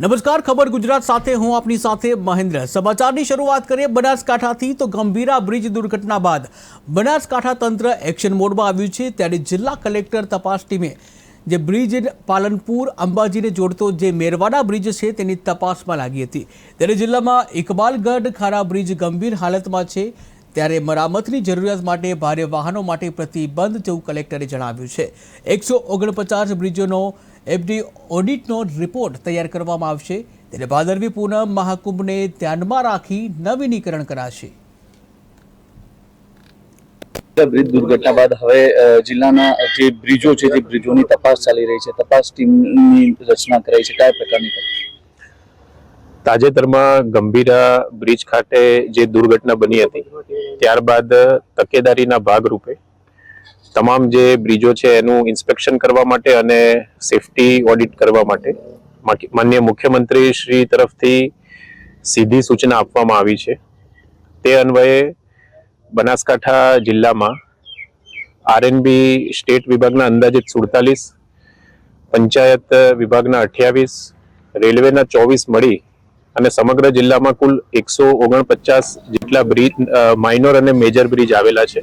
નમસ્કાર, ખબર ગુજરાત સાથે, હું આપની સાથે મહેન્દ્ર. સમાચારની શરૂઆત કરીએ બનાસકાંઠાથી, તો ગંભીરા બ્રિજ દુર્ઘટના બાદ બનાસકાંઠા તંત્ર એક્શન મોડમાં આવ્યું છે. ત્યારે જિલ્લા કલેક્ટર તપાસ ટીમે જે બ્રિજ પાલનપુર, અંબાજીને જોડતો જે મેરવાડા બ્રિજ છે, તેની તપાસમાં લાગી હતી. ત્યારે જિલ્લામાં ઇકબાલગઢ ખારા બ્રિજ ગંભીર હાલતમાં છે. ત્યારે મરામતની જરૂરિયાત માટે ભારે વાહનો માટે પ્રતિબંધ જેવું કલેક્ટરે જણાવ્યું છે. એકસો ઓગણપચાસ બ્રિજોનો એફડી ઓડિટનો રિપોર્ટ તૈયાર કરવામાં આવશે. ત્યારે ભાદરવી પૂનમ મહાકુંભને ધ્યાનમાં રાખી નવીનીકરણ કરાશે. બ્રિજ દુર્ઘટના બાદ હવે જિલ્લાના જે બ્રિજો છે તે બ્રિજોની તપાસ ચાલી રહી છે તપાસ ટીમની રચના કરાઈ છે. કયા પ્રકારની તાજેતરમાં ગંભીરા બ્રિજ ખાતે જે દુર્ઘટના બની હતી ત્યારબાદ તકેદારીના ભાગરૂપે તમામ જે બ્રિજો છે એનું ઇન્સ્પેક્શન કરવા માટે અને સેફટી ઓડિટ કરવા માટે માન્ય મુખ્યમંત્રી શ્રી તરફથી સીધી સૂચના આપવામાં આવી છે. તે અન્વયે બનાસકાંઠા જિલ્લામાં આરએનબી સ્ટેટ વિભાગના અંદાજિત સુડતાલીસ, પંચાયત વિભાગના અઠ્યાવીસ, રેલવેના ચોવીસ મળી અને સમગ્ર જિલ્લામાં કુલ એકસો ઓગણપચાસ જેટલા બ્રિજ માઇનોર અને મેજર બ્રિજ આવેલા છે.